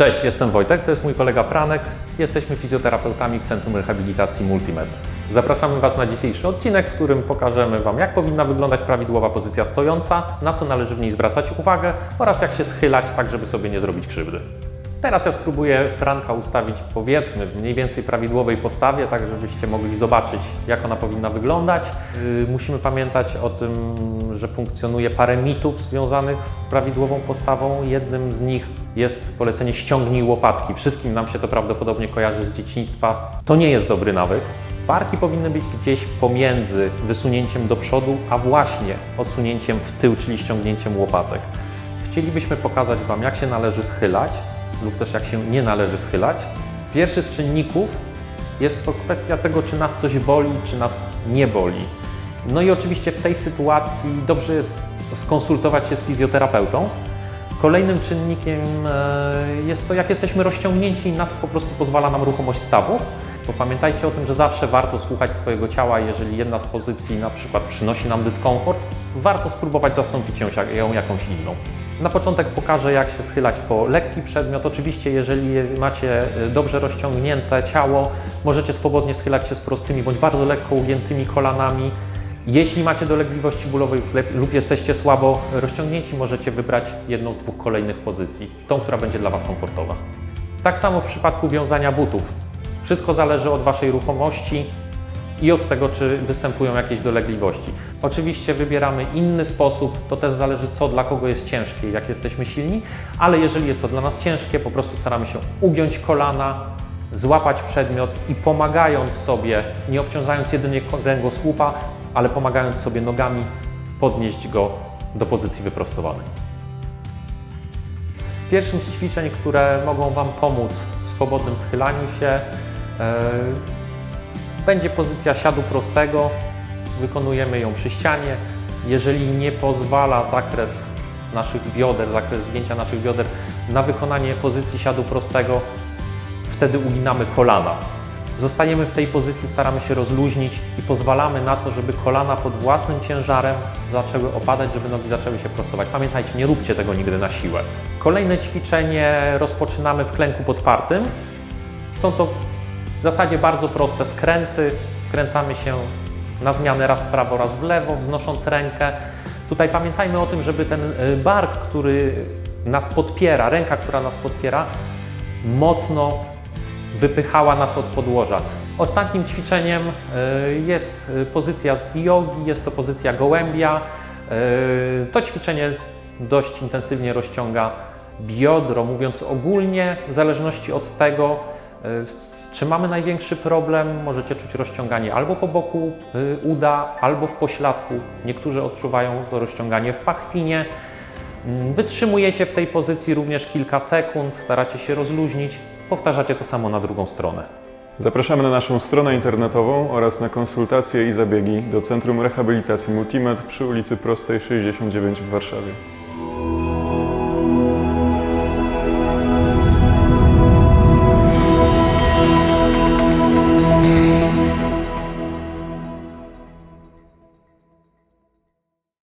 Cześć, jestem Wojtek, to jest mój kolega Franek. Jesteśmy fizjoterapeutami w Centrum Rehabilitacji Multimed. Zapraszamy Was na dzisiejszy odcinek, w którym pokażemy Wam, jak powinna wyglądać prawidłowa pozycja stojąca, na co należy w niej zwracać uwagę oraz jak się schylać, tak żeby sobie nie zrobić krzywdy. Teraz ja spróbuję Franka ustawić, powiedzmy, w mniej więcej prawidłowej postawie, tak żebyście mogli zobaczyć, jak ona powinna wyglądać. Yy, musimy pamiętać o tym, że funkcjonuje parę mitów związanych z prawidłową postawą. Jednym z nich jest polecenie ściągnij łopatki. Wszystkim nam się to prawdopodobnie kojarzy z dzieciństwa. To nie jest dobry nawyk. Barki powinny być gdzieś pomiędzy wysunięciem do przodu, a właśnie odsunięciem w tył, czyli ściągnięciem łopatek. Chcielibyśmy pokazać Wam, jak się należy schylać lub też jak się nie należy schylać. Pierwszy z czynników jest to kwestia tego, czy nas coś boli, czy nas nie boli. No i oczywiście w tej sytuacji dobrze jest skonsultować się z fizjoterapeutą. Kolejnym czynnikiem e, jest to, jak jesteśmy rozciągnięci i na po prostu pozwala nam ruchomość stawów. Bo pamiętajcie o tym, że zawsze warto słuchać swojego ciała, jeżeli jedna z pozycji na przykład przynosi nam dyskomfort, warto spróbować zastąpić ją jakąś inną. Na początek pokażę, jak się schylać po lekki przedmiot. Oczywiście, jeżeli macie e, dobrze rozciągnięte ciało, możecie swobodnie schylać się z prostymi bądź bardzo lekko ugiętymi kolanami. Jeśli macie dolegliwości bólowe już lub jesteście słabo rozciągnięci, możecie wybrać jedną z dwóch kolejnych pozycji, tą, która będzie dla Was komfortowa. Tak samo w przypadku wiązania butów. Wszystko zależy od Waszej ruchomości i od tego, czy występują jakieś dolegliwości. Oczywiście wybieramy inny sposób, to też zależy, co dla kogo jest ciężkie, jak jesteśmy silni, ale jeżeli jest to dla nas ciężkie, po prostu staramy się ugiąć kolana, złapać przedmiot i pomagając sobie, nie obciążając jedynie kręgosłupa, ale pomagając sobie nogami, podnieść go do pozycji wyprostowanej. Pierwszym z ćwiczeń, które mogą Wam pomóc w swobodnym schylaniu się, e, będzie pozycja siadu prostego. Wykonujemy ją przy ścianie. Jeżeli nie pozwala zakres naszych bioder, zakres zgięcia naszych bioder na wykonanie pozycji siadu prostego, wtedy uginamy kolana. Zostajemy w tej pozycji, staramy się rozluźnić i pozwalamy na to, żeby kolana pod własnym ciężarem zaczęły opadać, żeby nogi zaczęły się prostować. Pamiętajcie, nie róbcie tego nigdy na siłę. Kolejne ćwiczenie rozpoczynamy w klęku podpartym. Są to w zasadzie bardzo proste skręty. Skręcamy się na zmianę raz w prawo, raz w lewo, wznosząc rękę. Tutaj pamiętajmy o tym, żeby ten y, bark, który nas podpiera, ręka, która nas podpiera, mocno wypychała nas od podłoża. Ostatnim ćwiczeniem y, jest y, pozycja z jogi, jest to pozycja gołębia. To ćwiczenie dość intensywnie rozciąga biodro, mówiąc ogólnie, w zależności od tego, y, z czym mamy największy problem, możecie czuć rozciąganie albo po boku y, uda, albo w pośladku. Niektórzy odczuwają to rozciąganie w pachwinie. Mm, Wytrzymujecie w tej pozycji również kilka sekund, staracie się rozluźnić, powtarzacie to samo na drugą stronę. Zapraszamy na naszą stronę internetową oraz na konsultacje i zabiegi do Centrum Rehabilitacji Multimed przy ulicy Prostej 69 w Warszawie.